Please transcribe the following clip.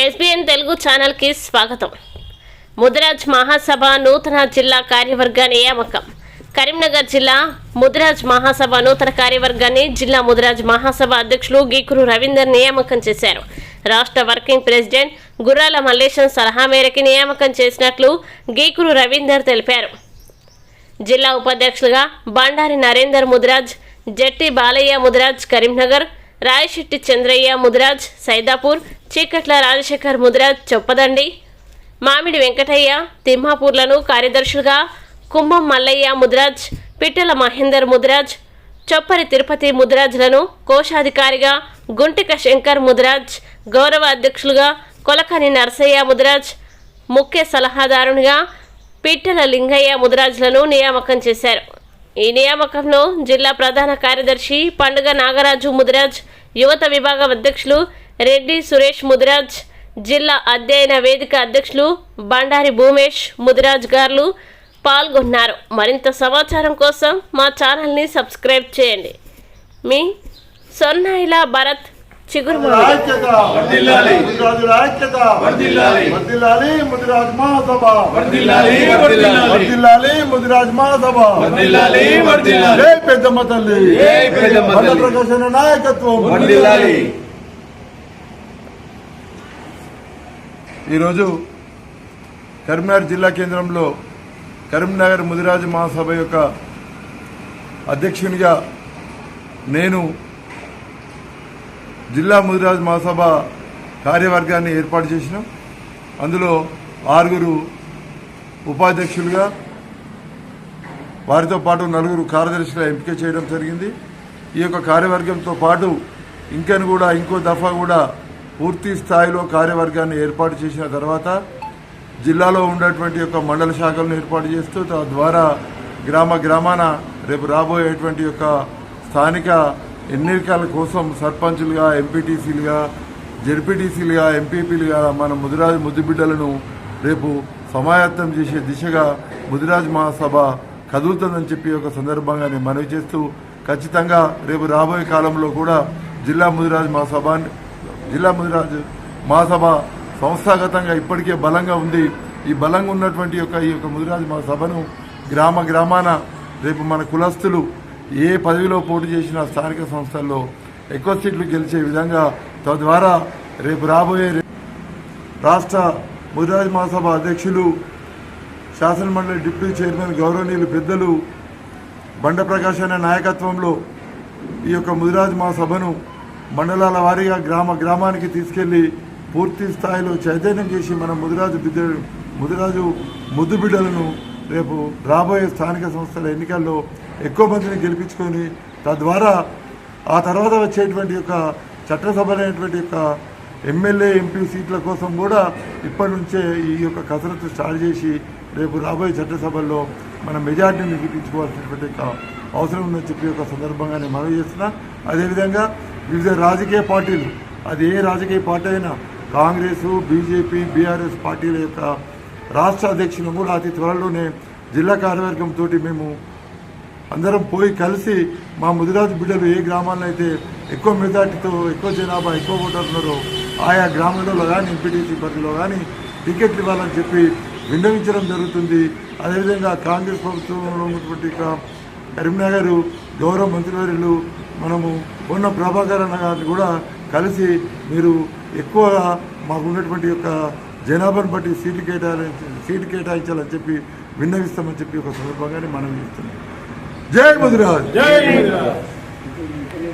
SBN Telugu ఛానల్కి స్వాగతం. ముదిరాజ్ మహాసభ నూతన జిల్లా కార్యవర్గ నియామకం కరీంనగర్ జిల్లా ముదిరాజ్ మహాసభ నూతన కార్యవర్గాన్ని జిల్లా ముదిరాజ్ మహాసభ అధ్యక్షులు గీకురు రవీందర్ నియామకం చేశారు? రాష్ట్ర వర్కింగ్ ప్రెసిడెంట్ గుర్రాల మల్లేశం సలహా మేరకు నియామకం చేసినట్లు గీకురు రవీందర్ తెలిపారు. జిల్లా ఉపాధ్యక్షులుగా బండారి నరేందర్ ముదిరాజ్ జట్టి బాలయ్య ముదిరాజ్ కరీంనగర్ రాయశెట్టి చంద్రయ్య ముదిరాజ్ సైదాపూర్ చీకట్ల రాజశేఖర్ ముదిరాజ్ చొప్పదండి. మామిడి వెంకటయ్య తిమ్మాపూర్లను కార్యదర్శులుగా కుంభం మల్లయ్య ముదిరాజ్ పిట్టల మహేందర్ ముదిరాజ్ చొప్పరి తిరుపతి ముదిరాజ్లను కోశాధికారిగా గుంటిక శంకర్ ముదిరాజ్ గౌరవ అధ్యక్షులుగా కొలకని నరసయ్య ముదిరాజ్ ముఖ్య సలహాదారునిగా పిట్టల లింగయ్య ముదిరాజులను నియామకం చేశారు. ఈ నియామకంలో జిల్లా ప్రధాన కార్యదర్శి పండుగ నాగరాజు ముదిరాజ్ యువత విభాగం అధ్యక్షులు రెడ్డి సురేష్ ముదిరాజ్ జిల్లా అధ్యయన వేదిక అధ్యక్షులు బండారి భూమేష్ ముదిరాజ్ గారు పాల్గొన్నారు. మరింత సమాచారం కోసం మా ఛానల్ని సబ్స్క్రైబ్ చేయండి. మీ సొన్నాయిల భరత్ ముదిరాజ్ మహాసభ. ముదిరాజ్ మహాసభ. పెద్దమ్మ తల్లి. ప్రకాశన నాయకత్వం. ఈరోజు కరీంనగర్ జిల్లా కేంద్రంలో కరీంనగర్ ముదిరాజు మహాసభ యొక్క అధ్యక్షునిగా నేను జిల్లా ముదిరాజ్ మహాసభ కార్యవర్గాన్ని ఏర్పాటు చేసినాం. అందులో ఆరుగురు ఉపాధ్యక్షులుగా వారితో పాటు నలుగురు కార్యదర్శిగా ఎంపిక చేయడం జరిగింది. ఈ యొక్క కార్యవర్గంతో పాటు ఇంకను కూడా ఇంకో దఫా కూడా పూర్తి స్థాయిలో కార్యవర్గాన్ని ఏర్పాటు చేసిన తర్వాత జిల్లాలో ఉన్నటువంటి యొక్క మండల శాఖలను ఏర్పాటు చేస్తూ తద్వారా గ్రామ గ్రామాన రేపు రాబోయేటువంటి యొక్క స్థానిక ఎన్నికల కోసం సర్పంచులుగా ఎంపీటీసీలుగా జెడ్పీటీసీలుగా ఎంపీపీలుగా మన ముదిరాజు ముద్దుబిడ్డలను రేపు సమాయత్తం చేసే దిశగా ముదిరాజ్ మహాసభ కదులుతుందని చెప్పి ఒక సందర్భంగా నేను మనవి చేస్తూ ఖచ్చితంగా రేపు రాబోయే కాలంలో కూడా జిల్లా ముదిరాజ్ మహాసభ జిల్లా ముదిరాజ్ మహాసభ సంస్థాగతంగా ఇప్పటికే బలంగా ఉంది. ఈ బలంగా ఉన్నటువంటి యొక్క ఈ యొక్క ముదిరాజ్ మహాసభను గ్రామ గ్రామాన రేపు మన కులస్తులు ఏ పదవిలో పోటీ చేసిన స్థానిక సంస్థల్లో ఎక్కువ సీట్లు గెలిచే విధంగా తద్వారా రేపు రాబోయే రాష్ట్ర ముదిరాజ్ మహాసభ అధ్యక్షులు శాసనమండలి డిప్యూటీ చైర్మన్ గౌరవనీయులు పెద్దలు బండ ప్రకాశ్ అనే నాయకత్వంలో ఈ యొక్క ముదిరాజ్ మహాసభను మండలాల వారీగా గ్రామ గ్రామానికి తీసుకెళ్ళి పూర్తి స్థాయిలో చైతన్యం చేసి మన ముదిరాజు బిడ్డ ముదిరాజు ముద్దు బిడ్డలను రేపు రాబోయే స్థానిక సంస్థల ఎన్నికల్లో ఎక్కువ మందిని గెలిపించుకొని తద్వారా ఆ తర్వాత వచ్చేటువంటి యొక్క చట్టసభలైనటువంటి యొక్క ఎమ్మెల్యే ఎంపీ సీట్ల కోసం కూడా ఇప్పటి నుంచే ఈ యొక్క కసరత్తు స్టార్ట్ చేసి రేపు రాబోయే చట్టసభల్లో మన మెజార్టీని నిరూపించుకోవాల్సినటువంటి యొక్క అవసరం ఉందని చెప్పి ఒక సందర్భంగా నేను మనవి చేస్తున్నా. అదేవిధంగా వివిధ రాజకీయ పార్టీలు అది ఏ రాజకీయ పార్టీ అయినా కాంగ్రెస్ బీజేపీ బీఆర్ఎస్ పార్టీల యొక్క రాష్ట్ర అధ్యక్షులను కూడా అతి త్వరలోనే జిల్లా కార్యవర్గంతో మేము అందరం పోయి కలిసి మా ముదిరాజు బిడ్డలు ఏ గ్రామాల్లో అయితే ఎక్కువ మెజార్టీతో ఎక్కువ జనాభా ఎక్కువ ఓటర్లు ఆయా గ్రామాలలో కానీ ఎంపీటీసీ పరిధిలో కానీ టికెట్లు ఇవ్వాలని చెప్పి విన్నవించడం జరుగుతుంది. అదేవిధంగా కాంగ్రెస్ ప్రభుత్వంలో ఉన్నటువంటి కరీంనగర్ గౌరవ మంత్రివర్యులు మనము ఉన్న ప్రభాకర్ అన్న గారిని కూడా కలిసి మీరు ఎక్కువగా మాకు ఉన్నటువంటి యొక్క జనాభాను బట్టి సీట్లు కేటాయించి సీట్లు కేటాయించాలని చెప్పి విన్నవిస్తామని చెప్పి ఒక సందర్భంగానే మనం చేస్తున్నాం. జై ముదిరాజ్ జై ముదిరాజ్